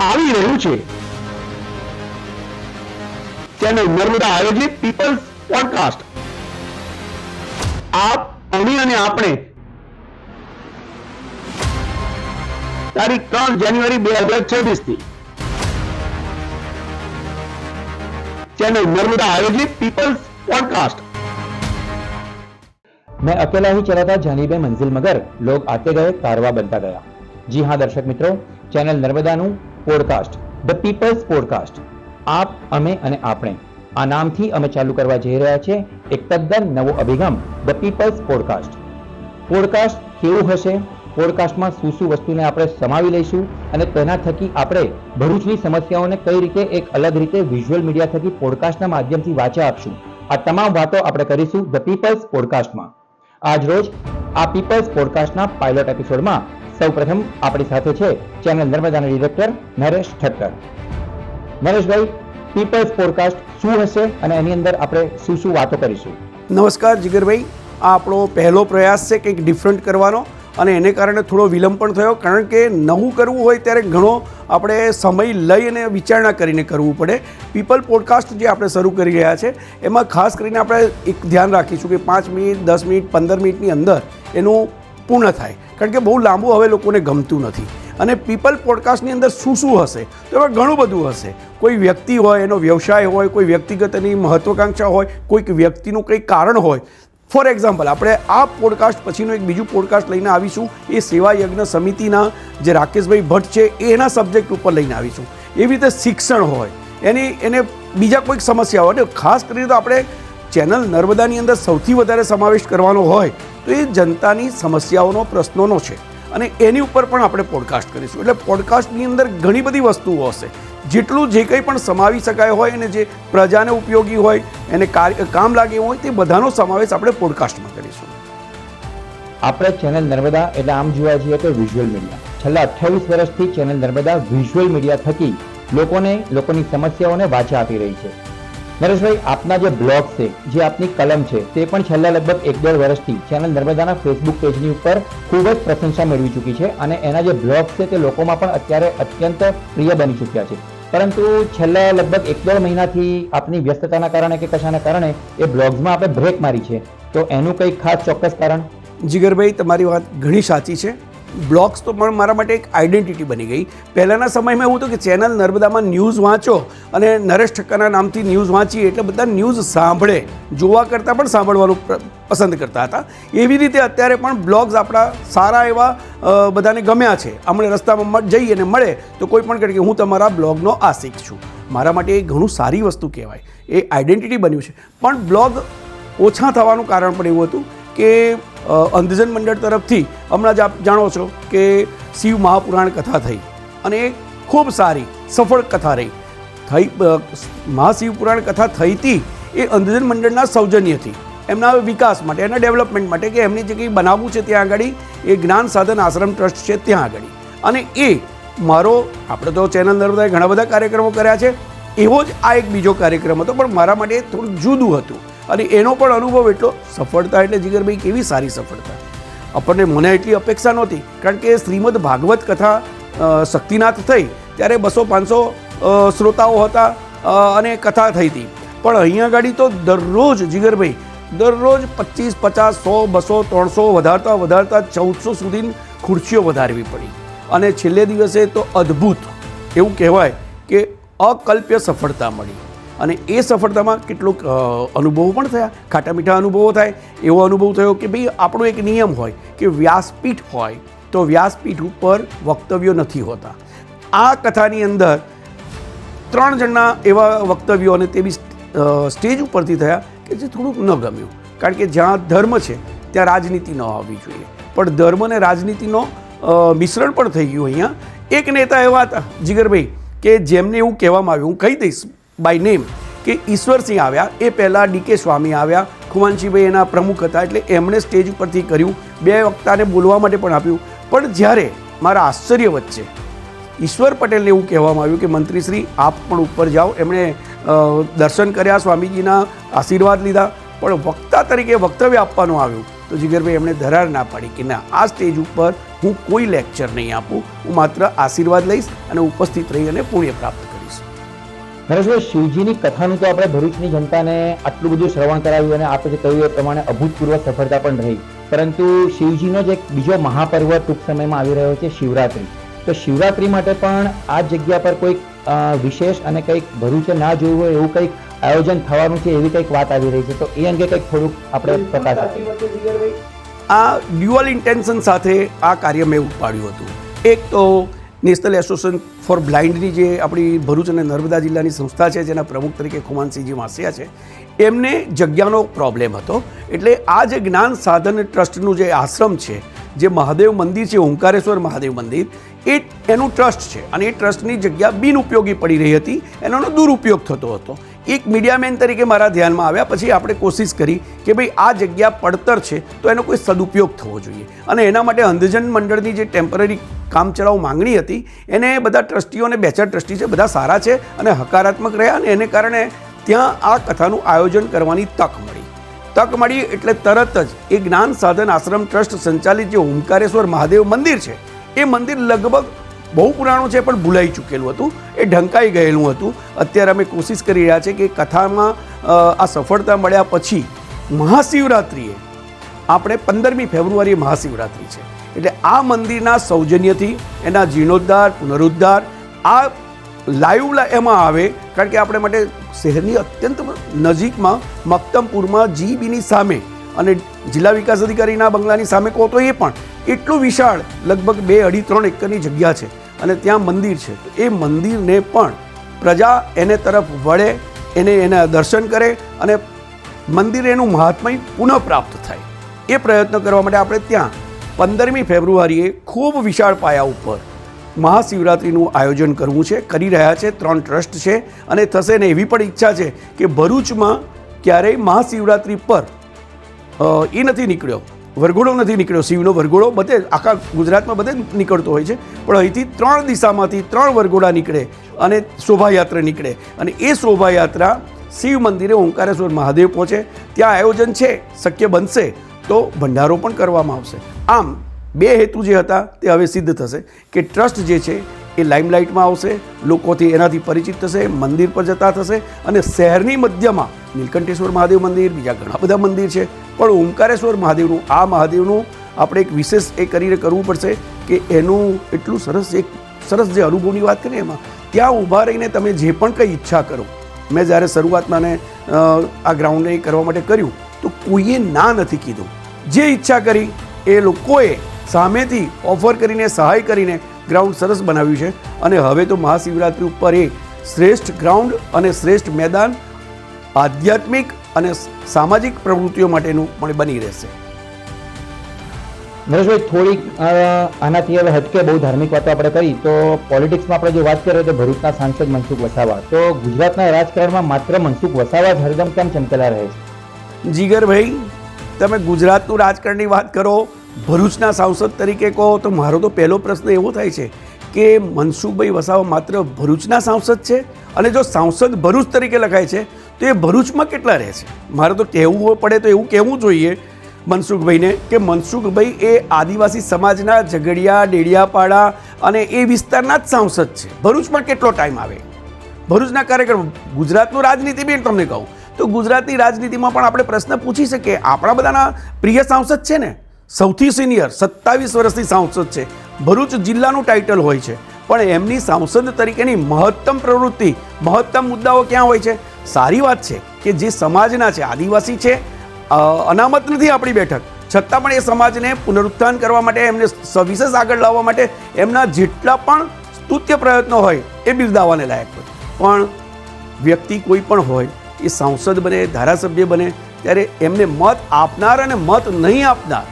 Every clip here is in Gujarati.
આવી રહ્યું છે ચેનલ નર્મદા આયોજિત પીપલ્સ પોડકાસ્ટ આપ અમે અને આપણે તારીખ ત્રણ જાન્યુઆરી બે હજાર છવ્વીસ થી चैनल नर्मदा आयोजित पीपल्स पॉडकास्ट मैं अकेला ही चला था जानी बे मंजिल मगर लोग आते गए कारवा बनता गया જી હા દર્શક મિત્રો ચેનલ નર્મદાનું podcast the people's podcast આપ, અમે અને આપણે. આ નામથી અમે ચાલુ કરવા જઈ રહ્યા છે એક તદ્દન નવો અભિગમ ધ પીપલ્સ પોડકાસ્ટ પોડકાસ્ટ કેવું હશે? પોડકાસ્ટમાં શું શું વસ્તુને આપણે સમાવી લઈશું અને તેના થકી આપણે ભરૂચની સમસ્યાઓને કઈ રીતે એક અલગ રીતે વિઝ્યુઅલ મીડિયા થકી પોડકાસ્ટના માધ્યમથી વાચા આપશું. આ તમામ વાતો આપણે કરીશું ધ પીપલ્સ પોડકાસ્ટમાં આજ રોજ આ પીપલ્સ પોડકાસ્ટના પાયલોટ એપિસોડમાં સૌપ્રથમ આપણી સાથે છે ચેનલ નર્મદાના director Naresh Thakkar. Nareshbhai, people's podcast શું હશે અને એની અંદર આપણે શું શું વાતો કરીશું? નમસ્કાર જીગરભાઈ. આ આપણો પહેલો પ્રયાસ છે કંઈક ડિફરન્ટ કરવાનો અને એને કારણે થોડો વિલંબ પણ થયો. કારણ કે નવું કરવું હોય ત્યારે ઘણો આપણે સમય લઈ અને વિચારણા કરીને કરવું પડે. પીપલ પોડકાસ્ટ જે આપણે શરૂ કરી રહ્યા છે, એમાં ખાસ કરીને આપણે એક ધ્યાન રાખીશું કે પાંચ મિનિટ, દસ મિનિટ, પંદર મિનિટની અંદર એનું પૂર્ણ થાય. કારણ કે બહુ લાંબુ હવે લોકોને ગમતું નથી. અને પીપલ પોડકાસ્ટની અંદર શું શું હશે? તો એમાં ઘણું બધું હશે. કોઈ વ્યક્તિ હોય, એનો વ્યવસાય હોય, કોઈ વ્યક્તિગત એની મહત્વાકાંક્ષા હોય, કોઈક વ્યક્તિનું કંઈ કારણ હોય. ફોર એક્ઝામ્પલ, આપણે આ પોડકાસ્ટ પછીનું એક બીજું પોડકાસ્ટ લઈને આવીશું. એ સેવા યજ્ઞ સમિતિના જે રાકેશભાઈ ભટ્ટ છે એના સબ્જેક્ટ ઉપર લઈને આવીશું. એવી રીતે શિક્ષણ હોય. એની, એને બીજા કોઈક સમસ્યા હોય. ખાસ કરીને તો આપણે ચેનલ નર્મદાની અંદર સૌથી વધારે સમાવેશ કરવાનો હોય તો એ જનતાની સમસ્યાઓનો પ્રશ્નોનો છે. અને એની ઉપર પણ આપણે પોડકાસ્ટ કરીશું. એટલે પોડકાસ્ટની અંદર ઘણી બધી વસ્તુઓ હશે. જેટલું જે કંઈ પણ સમાવી શકાય હોય અને જે પ્રજાને ઉપયોગી હોય, એને કામ લાગે હોય તે બધાનો સમાવેશ આપણે પોડકાસ્ટમાં કરીશું. આપણે ચેનલ નર્મદા એટલે આમ જોવા જઈએ તો વિઝ્યુઅલ મીડિયા છેલ્લા અઠ્યાવીસ વર્ષથી ચેનલ નર્મદા વિઝ્યુઅલ મીડિયા થકી લોકોને, લોકોની સમસ્યાઓને વાચા આપી રહી છે. નરેશભાઈ, આપના જે બ્લોગ છે, જે આપની કલમ છે, તે પણ છેલ્લા લગભગ એક દોઢ વર્ષથી ચેનલ નર્મદાના ફેસબુક પેજની ઉપર ખૂબ જ પ્રશંસા મેળવી ચૂકી છે અને એના જે બ્લોગ છે, તે લોકોમાં પણ અત્યારે અત્યંત પ્રિય બની ચૂક્યા છે. પરંતુ છેલ્લા લગભગ એક દોઢ મહિનાથી આપની વ્યસ્તતાના કારણે કે કશાના કારણે એ બ્લોગ્સમાં આપણે બ્રેક મારી છે. તો એનું કંઈક ખાસ ચોક્કસ કારણ? જીગરભાઈ, તમારી વાત ઘણી સાચી છે. બ્લોગ્સ તો પણ મારા માટે એક આઈડેન્ટિટી બની ગઈ. પહેલાંના સમયમાં એવું હતું કે ચેનલ નર્મદામાં ન્યૂઝ વાંચો અને નરેશ ઠક્કરના નામથી ન્યૂઝ વાંચીએ એટલે બધા ન્યૂઝ સાંભળે, જોવા કરતાં પણ સાંભળવાનું પસંદ કરતા હતા. એવી રીતે અત્યારે પણ બ્લોગ્સ આપણા સારા એવા બધાને ગમ્યા છે. આપણે રસ્તામાં જઈએ અને મળે તો કોઈ પણ કહે કે હું તમારા બ્લોગનો આશિક છું. મારા માટે એ ઘણું સારી વસ્તુ કહેવાય. એ આઈડેન્ટિટી બન્યું છે. પણ બ્લોગ ઓછા થવાનું કારણ પણ એવું હતું કે અંધજન મંડળ તરફથી હમણાં જ આપ જાણો છો કે શિવ મહાપુરાણ કથા થઈ અને એ ખૂબ સારી, સફળ કથા રહી. થઈ મહાશિવ પુરાણ કથા થઈ હતી એ અંધજન મંડળના સૌજન્યથી એમના વિકાસ માટે, એના ડેવલપમેન્ટ માટે કે એમની જે કંઈ બનાવવું છે ત્યાં આગળ, એ જ્ઞાન સાધન આશ્રમ ટ્રસ્ટ છે ત્યાં આગળ. અને એ મારો, આપણે તો ચેનલ નર્મદાએ ઘણા બધા કાર્યક્રમો કર્યા છે, એવો જ આ એક બીજો કાર્યક્રમ હતો, પણ મારા માટે થોડું જુદું હતું. અને એનો પણ અનુભવ એટલો સફળતા એટલે જીગરભાઈ કેવી સારી સફળતા. આપણને મને એટલી અપેક્ષા નહોતી, કારણ કે શ્રીમદ ભાગવત કથા શક્તિનાથ થઈ, ત્યારે બસો પાંચસો શ્રોતાઓ હતા અને કથા થઈ હતી. પણ અહીંયા ગાડી તો દરરોજ જીગરભાઈ દરરોજ પચીસ, પચાસ, સો, બસો, ત્રણસો, વધારતા વધારતા ચૌદસો સુધી ખુરશીઓ વધારવી પડી. અને છેલ્લે દિવસે તો અદ્ભુત એવું કહેવાય કે અકલ્પ્ય સફળતા મળી. અને એ સફળતામાં કેટલોક અનુભવો પણ થયા. ખાટા મીઠા અનુભવો થાય. એવો અનુભવ થયો કે ભાઈ આપણો એક નિયમ હોય કે વ્યાસપીઠ હોય તો વ્યાસપીઠ ઉપર વક્તવ્યો નથી હોતા. આ કથાની અંદર ત્રણ જણના એવા વક્તવ્યો અને તે બી સ્ટેજ ઉપરથી થયા કે જે થોડુંક ન ગમ્યું. કારણ કે જ્યાં ધર્મ છે, ત્યાં રાજનીતિ ન આવવી જોઈએ. પણ ધર્મ અને રાજનીતિનો મિશ્રણ પણ થઈ ગયું અહીંયા. એક નેતા એવા હતા, જીગરભાઈ, કે જેમને એવું કહેવામાં આવ્યું, હું કહી દઈશ બાય નેમ કે ઈશ્વરસિંહ આવ્યા. એ પહેલાં ડીકે સ્વામી આવ્યા. ખુમાનસિંહભાઈ એના પ્રમુખ હતા, એટલે એમણે સ્ટેજ ઉપરથી કર્યું. બે વક્તાને બોલવા માટે પણ આપ્યું. પણ જ્યારે મારા આશ્ચર્ય વચ્ચે ઈશ્વર પટેલને એવું કહેવામાં આવ્યું કે, મંત્રીશ્રી, આપ પણ ઉપર જાઓ. એમણે દર્શન કર્યા, સ્વામીજીના આશીર્વાદ લીધા. પણ વક્તા તરીકે વક્તવ્ય આપવાનું આવ્યું. તો જીગરભાઈ, એમણે ધરાર ના પાડી કે, ના, આ સ્ટેજ ઉપર હું કોઈ લેક્ચર નહીં આપું. હું માત્ર આશીર્વાદ લઈશ અને ઉપસ્થિત રહી અને પુણ્ય પ્રાપ્ત નરેશભાઈ શિવજીની કથાનું તો આપણે ભરૂચની જનતાને આટલું બધું શ્રવણ કરાવ્યું અને આપણે જે કહ્યું એ પ્રમાણે અભૂતપૂર્વ સફળતા પણ રહી. પરંતુ શિવજીનો જ એક બીજો મહાપર્વ ટૂંક સમયમાં આવી રહ્યો છે શિવરાત્રી. તો શિવરાત્રી માટે પણ આ જગ્યા પર કોઈક વિશેષ અને કંઈક ભરૂચે ના જોયું હોય એવું કંઈક આયોજન થવાનું છે એવી કંઈક વાત આવી રહી છે. તો એ અંગે કંઈક થોડુંક આપણે પ્રકાશ આપીએ. આ ડ્યુઅલ ઇન્ટેન્શન સાથે આ કાર્ય મેં ઉપાડ્યું હતું. એક તો નેશનલ એસોસિએશન ફોર બ્લાઇન્ડની જે આપણી ભરૂચ અને નર્મદા જિલ્લાની સંસ્થા છે, જેના પ્રમુખ તરીકે ખુમાનસિંહજી માસિયા છે, એમને જગ્યાનો પ્રોબ્લેમ હતો. એટલે આ જે જ્ઞાન સાધન ટ્રસ્ટનું જે આશ્રમ છે, જે મહાદેવ મંદિર છે, ઓંકારેશ્વર મહાદેવ મંદિર, એ એનું ટ્રસ્ટ છે. અને એ ટ્રસ્ટની જગ્યા બિનઉપયોગી પડી રહી હતી એનો દુરુપયોગ થતો હતો. એક મીડિયામેન તરીકે મારા ધ્યાનમાં આવ્યા, પછી આપણે કોશિશ કરી કે ભાઈ આ જગ્યા પડતર છે, તો એનો કોઈ સદુપયોગ થવો જોઈએ. અને એના માટે અંધજન મંડળની જે ટેમ્પરરી કામચલાઉ માંગણી હતી. એને બધા ટ્રસ્ટીઓ અને બે ચાર ટ્રસ્ટી છે, બધા સારા છે અને હકારાત્મક રહ્યા અને એને કારણે ત્યાં આ કથાનું આયોજન કરવાની તક મળી. તક મળી એટલે તરત જ એ જ્ઞાન સાધન આશ્રમ ટ્રસ્ટ સંચાલિત જે ઓમકારેશ્વર મહાદેવ મંદિર છે, એ મંદિર લગભગ બહુ પુરાણું છે પણ ભૂલાઈ ચૂકેલું હતું. એ ઢંકાઈ ગયેલું હતું. અત્યારે અમે કોશિશ કરી રહ્યા છીએ કે કથામાં આ સફળતા મળ્યા પછી મહાશિવરાત્રિએ આપણે પંદરમી ફેબ્રુઆરીએ મહાશિવરાત્રિ છે. એટલે આ મંદિરના સૌજન્યથી એના જીર્ણોદ્ધાર, પુનરુદ્ધાર, આ લાઈવ એમાં આવે, કારણ કે આપણે માટે શહેરની અત્યંત નજીકમાં મક્તમપુરમાં જીબીની સામે અને જિલ્લા વિકાસ અધિકારીના બંગલાની સામે કહો તો એ પણ એટલું વિશાળ, લગભગ બે અઢી ત્રણ એકરની જગ્યા છે અને ત્યાં મંદિર છે. એ મંદિરને પણ પ્રજા એને તરફ વળે, એને એના દર્શન કરે અને મંદિર એનું મહાત્મય પુનઃપ્રાપ્ત થાય. એ પ્રયત્ન કરવા માટે આપણે ત્યાં પંદરમી ફેબ્રુઆરીએ ખૂબ વિશાળ પાયા ઉપર મહાશિવરાત્રિનું આયોજન કરવું છે, કરી રહ્યા છે, ત્રણ ટ્રસ્ટ છે અને થશે ને એવી પણ ઈચ્છા છે કે ભરૂચમાં ક્યારેય મહાશિવરાત્રિ પર એ નથી નીકળ્યો, વરઘોડો નથી નીકળ્યો, શિવનો વરઘોડો બધે આખા ગુજરાતમાં બધે નીકળતો હોય છે, પણ અહીંથી ત્રણ દિશામાંથી ત્રણ વરઘોડા નીકળે અને શોભાયાત્રા નીકળે અને એ શોભાયાત્રા શિવ મંદિરે ઓંકારેશ્વર મહાદેવ પહોંચે. ત્યાં આયોજન છે, શક્ય બનશે. તો ભંડારો પણ કરવામાં આવશે. આમ, બે હેતુ જે હતા તે હવે સિદ્ધ થશે કે ટ્રસ્ટ જે છે એ લાઇમલાઇટમાં આવશે, લોકોથી એનાથી પરિચિત થશે, મંદિર પર જતા થશે અને શહેરની મધ્યમાં નીલકંઠેશ્વર મહાદેવ મંદિર, બીજા ઘણા બધા મંદિર છે, પણ ઓમકારેશ્વર મહાદેવનું, આ મહાદેવનું આપણે એક વિશેષ એ કરીને કરવું પડશે કે એનું એટલું સરસ એક સરસ જે અનુભવની વાત કરીએ એમાં, ત્યાં ઊભા રહીને તમે જે પણ કંઈ ઈચ્છા કરો. મેં જ્યારે શરૂઆતમાં આ ગ્રાઉન્ડને એ કરવા માટે કર્યું, તો કોઈએ ના નથી કીધું. જે ઈચ્છા કરી એ લોકોએ સામેથી ઓફર કરીને સહાય કરીને ગ્રાઉન્ડ સરસ બનાવ્યું છે. અને હવે તો મહાશિવરાત્રિ ઉપર એ શ્રેષ્ઠ ગ્રાઉન્ડ અને શ્રેષ્ઠ મેદાન આધ્યાત્મિક અને સામાજિક પ્રવૃત્તિઓ માટેનું પણ બની રહેશે. નરેશભાઈ થોડીક આનાથી હવે હટકે બહુ ધાર્મિક વાતો આપણે કરી તો પોલિટિક્સમાં આપણે જો વાત કરીએ તો ભરૂચના સાંસદ મનસુખ વસાવા. તો ગુજરાતના રાજકારણમાં માત્ર મનસુખ વસાવા જ હરદમ કેમ ચમકેલા રહે છે? જીગરભાઈ તમે ગુજરાતનું રાજકારણની વાત કરો, ભરૂચના સાંસદ તરીકે કહો, તો મારો તો પહેલો પ્રશ્ન એવો થાય છે કે મનસુખભાઈ વસાવા માત્ર ભરૂચના સાંસદ છે? અને જો સાંસદ ભરૂચ તરીકે લખાય છે, તો એ ભરૂચમાં કેટલા રહે છે? મારે તો કહેવું પડે તો એવું કહેવું જોઈએ મનસુખભાઈને કે મનસુખભાઈ એ આદિવાસી સમાજના ઝઘડિયા, ડેડિયાપાડા અને એ વિસ્તારના જ સાંસદ છે. ભરૂચમાં કેટલો ટાઈમ આવે? ભરૂચના કાર્યક્રમ ગુજરાતનું રાજનીતિ બી તમને કહું. તો ગુજરાતની રાજનીતિમાં પણ આપણે પ્રશ્ન પૂછી શકીએ. આપણા બધાના પ્રિય સાંસદ છે ને? સૌથી સિનિયર સત્તાવીસ વર્ષથી સાંસદ છે. ભરૂચ જિલ્લાનું ટાઇટલ હોય છે. પણ એમની સાંસદ તરીકેની મહત્તમ પ્રવૃત્તિ, મહત્તમ મુદ્દાઓ ક્યાં હોય છે? સારી વાત છે કે જે સમાજના છે, આદિવાસી છે અનામત નથી આપણી બેઠક. છતાં પણ એ સમાજને પુનરુત્થાન કરવા માટે, એમને સવિશેષ આગળ લાવવા માટે એમના જેટલા પણ સ્તુત્ય પ્રયત્નો હોય એ બિરદાવાને લાયક હોય. પણ વ્યક્તિ કોઈ પણ હોય એ સાંસદ બને, ધારાસભ્ય બને, ત્યારે એમને મત આપનાર અને મત નહીં આપનાર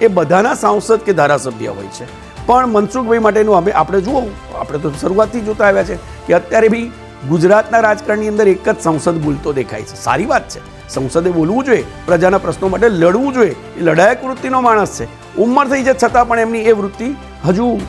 એ બધાના સાંસદ કે ધારાસભ્ય હોય છે. પણ મનસુખભાઈ માટેનું અમે આપણે જુઓ, આપણે તો શરૂઆતથી જોતા આવ્યા છે કે અત્યારે બી ગુજરાતના રાજકારણની અંદર એક જ સંસદ બોલતો દેખાય છે. સારી વાત છે. સંસદે બોલવું જોઈએ, પ્રજાના પ્રશ્નો માટે લડવું જોઈએ. એ લડાયક વૃત્તિનો માણસ છે. ઉંમર થઈ છે છતાં પણ એમની એ વૃત્તિ હજુ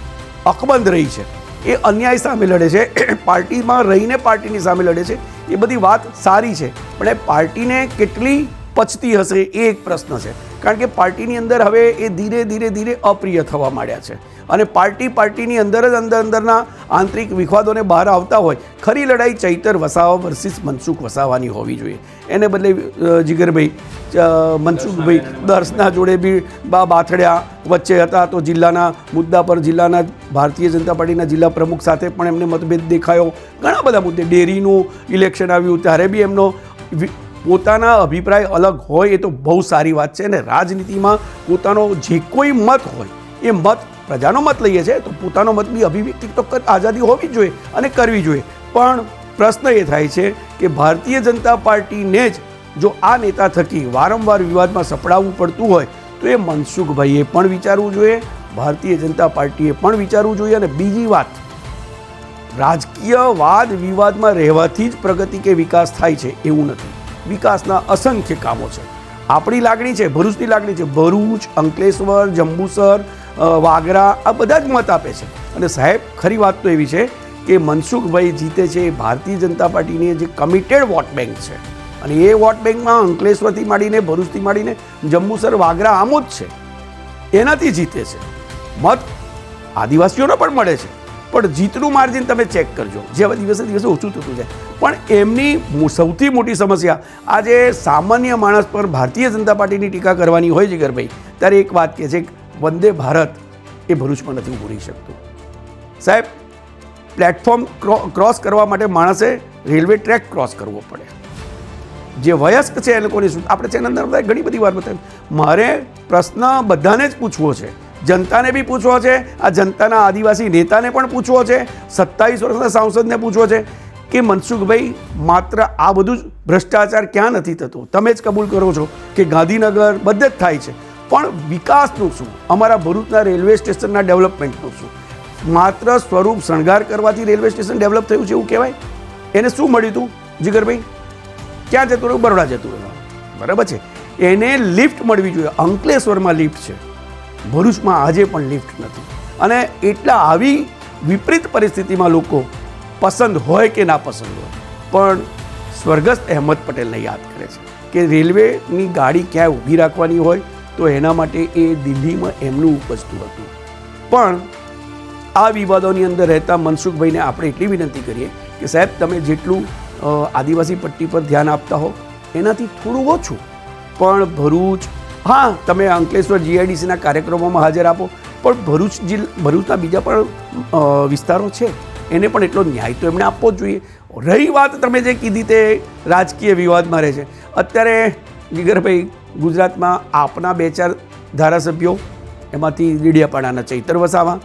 અકબંધ રહી છે. એ અન્યાય સામે લડે છે. પાર્ટીમાં રહીને પાર્ટીની સામે લડે છે. એ બધી વાત સારી છે. પણ એ પાર્ટીને કેટલી પચતી હશે એ એક પ્રશ્ન છે. કારણ કે પાર્ટીની અંદર હવે એ ધીરે ધીરે ધીરે અપ્રિય થવા માંડ્યા છે. અને પાર્ટી પાર્ટીની અંદર જ અંદર અંદરના આંતરિક વિવાદોને બહાર આવતા હોય, ખરી લડાઈ ચૈતર વસાવા વર્સિસ મનસુખ વસાવાની હોવી જોઈએ. એને બદલે જીગરભાઈ મનસુખભાઈ દર્શના જોડે બી બા બાથડ્યા વચ્ચે હતા તો જિલ્લાના મુદ્દા પર જિલ્લાના ભારતીય જનતા પાર્ટીના જિલ્લા પ્રમુખ સાથે પણ એમને મતભેદ દેખાયો. ઘણા બધા મુદ્દે, ડેરીનું ઇલેક્શન આવ્યું, ત્યારે બી એમનો પોતાના અભિપ્રાય અલગ હોય એ તો બહુ સારી વાત છે અને રાજનીતિમાં પોતાનો જે કોઈ મત હોય, એ મત પ્રજાનો મત લઈએ છે તો પોતાનો મત બી અભિવ્યક્તિ તો આઝાદી હોવી જોઈએ અને કરવી જોઈએ. પણ પ્રશ્ન એ થાય છે કે ભારતીય જનતા પાર્ટીને જ જો આ નેતા થકી વારંવાર વિવાદમાં સપડાવવું પડતું હોય, તો એ મનસુખભાઈએ પણ વિચારવું જોઈએ, ભારતીય જનતા પાર્ટીએ પણ વિચારવું જોઈએ અને બીજી વાત રાજકીય વાદ વિવાદમાં રહેવાથી જ પ્રગતિ કે વિકાસ થાય છે એવું નથી. વિકાસના અસંખ્ય કામો છે. આપણી લાગણી છે, ભરૂચની લાગણી છે, ભરૂચ, અંકલેશ્વર, જંબુસર વાગરા, આ બધા જ મત આપે છે. અને સાહેબ, ખરી વાત તો એવી છે કે મનસુખભાઈ જીતે છે એ ભારતીય જનતા પાર્ટીની જે કમિટેડ વોટ બેંક છે. અને એ વોટ બેંકમાં અંકલેશ્વરથી માંડીને, ભરૂચથી માંડીને, જંબુસર, વાગરા આમો જ છે. એનાથી જીતે છે. મત આદિવાસીઓને પણ મળે છે. પણ જીતનું માર્જિન તમે ચેક કરજો. જે દિવસે દિવસે ઓછું થતું જાય. પણ એમની સૌથી મોટી સમસ્યા, આજે સામાન્ય માણસ પર ભારતીય જનતા પાર્ટીની ટીકા કરવાની હોય જીગરભાઈ ત્યારે એક વાત કહે છે વંદે ભારત એ ભરૂચમાં નથી ઊભું રહી શકતું. સાહેબ, પ્લેટફોર્મ ક્રોસ કરવા માટે માણસે રેલવે ટ્રેક ક્રોસ કરવો પડે. જે વયસ્ક છે એ લોકોની આપણે ચેનલ અંદર ઘણી બધી વાર બતાવી. મારે પ્રશ્ન બધાને જ પૂછવો છે. જનતાને બી પૂછવો છે. આ જનતાના આદિવાસી નેતાને પણ પૂછવો છે. સત્તાવીસ વર્ષના સાંસદને પૂછવો છે કે મનસુખભાઈ, માત્ર આ બધું જ ભ્રષ્ટાચાર ક્યાં નથી થતું? તમે જ કબૂલ કરો છો કે ગાંધીનગર બધે જ થાય છે. પણ વિકાસનું શું? અમારા ભરૂચના રેલવે સ્ટેશનના ડેવલપમેન્ટનું શું? માત્ર સ્વરૂપ શણગાર કરવાથી રેલવે સ્ટેશન ડેવલપ થયું છે એવું કહેવાય? એને શું મળ્યું હતું જીગરભાઈ? ક્યાં જતું રહ્યું? બરોડા જતું રહ્યું. બરાબર છે. એને લિફ્ટ મળવી જોઈએ. અંકલેશ્વરમાં લિફ્ટ છે. ભરૂચમાં આજે પણ લિફ્ટ નથી. અને એટલા આવી વિપરીત પરિસ્થિતિમાં લોકો પસંદ હોય કે ના પસંદ હોય, પણ સ્વર્ગસ્થ અહેમદ પટેલને યાદ કરે છે કે રેલવેની ગાડી ક્યાંય ઊભી રાખવાની હોય, તો એના માટે એ દિલ્હીમાં એમનું ઉપજતું હતું. પણ આ વિવાદોની અંદર રહેતા મનસુખભાઈને આપણે એટલી વિનંતી કરીએ કે સાહેબ, તમે જેટલું આદિવાસી પટ્ટી પર ધ્યાન આપતા હો, એનાથી થોડું ઓછું. પણ ભરૂચ હા, તમે અંકલેશ્વર જીઆઈડીસીના કાર્યક્રમોમાં હાજર આપો. પણ ભરૂચ જિલ્લ, ભરૂચના બીજા પણ વિસ્તારો છે. એને પણ એટલો ન્યાય તો એમણે આપવો જ જોઈએ. રહી વાત તમે જે કીધી તે રાજકીય વિવાદમાં રહે છે. અત્યારે જીગરભાઈ ગુજરાતમાં આપના બે ચાર ધારાસભ્યો, એમાંથી લીડિયાપાડાના ચૈતર વસાવા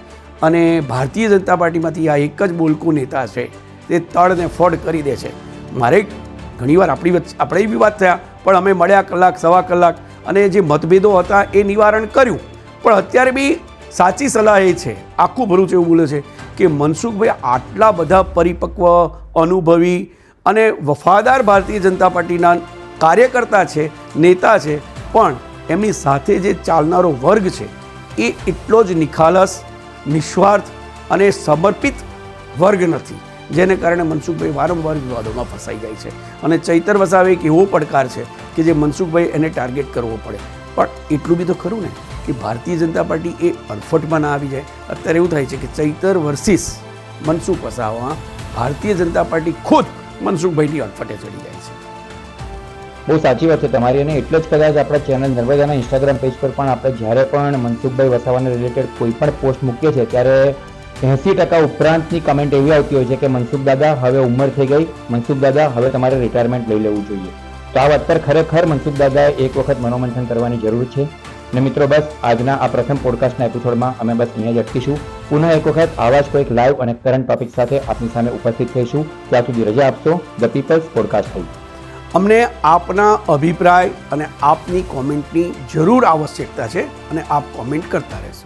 અને ભારતીય જનતા પાર્ટીમાંથી આ એક જ બોલકું નેતા છે, તે તળને ફોડ કરી દે છે. મારે ઘણીવાર આપણી વચ્ચે, આપણે બી થયા, પણ અમે મળ્યા કલાક, સવા કલાક અને જે મતભેદો હતા એ નિવારણ કર્યું. પણ અત્યારે બી સાચી સલાહ એ છે, આખું ભરૂચ એવું બોલે છે કે મનસુખભાઈ આટલા બધા પરિપક્વ, અનુભવી અને વફાદાર ભારતીય જનતા પાર્ટીના કાર્યકર્તા છે, નેતા છે, પણ એમની સાથે જે ચાલનારો વર્ગ છે, એ એટલો જ નિખાલસ, નિસ્વાર્થ અને સમર્પિત વર્ગ નથી. જેને કારણે મનસુખભાઈ વારંવાર વિવાદોમાં ફસાઈ જાય છે. અને ચૈતર વસાવે એક એવો પડકાર છે કે જે મનસુખભાઈ એને ટાર્ગેટ કરવો પડે. પણ એટલું બી તો ખરું ને કે ભારતીય જનતા પાર્ટી એ અડફટમાં ના આવી જાય. અત્યારે એવું થાય છે કે ચૈતર વર્સિસ મનસુખ વસાવા ભારતીય જનતા પાર્ટી ખુદ મનસુખભાઈની અડફટે ચડી જાય છે. બહુ સાચી વાત છે તમારી અને એટલે જ કદાચ આપણા ચેનલ નર્મદાના ઇન્સ્ટાગ્રામ પેજ પર પણ આપણે જ્યારે પણ મનસુખભાઈ વસાવાને રિલેટેડ કોઈ પણ પોસ્ટ મૂકીએ છીએ, ત્યારે એંસી ટકા ઉપરાંતની કમેન્ટ એવી આવતી હોય છે કે મનસુખ દાદા હવે ઉંમર થઈ ગઈ, મનસુખ દાદા હવે તમારે રિટાયરમેન્ટ લઈ લેવું જોઈએ. તો આ વાત ખરેખર મનસુખ દાદાએ એક વખત મનોમંથન કરવાની જરૂર છે. ને મિત્રો, બસ આજના આ પ્રથમ પોડકાસ્ટના એપિસોડમાં અમે બસ અહીંયા જ અટકીશું. પુનઃ એક વખત આવા જ કોઈક લાઈવ અને કરંટ ટોપિક સાથે આપની સામે ઉપસ્થિત થઈશું. ત્યાં સુધી રજા આપશો. ધ પીપલ્સ પોડકાસ્ટ થઈ અમને આપના અભિપ્રાય અને આપની કોમેન્ટની જરૂર આવશ્યકતા છે અને આપ કોમેન્ટ કરતા રહેશો.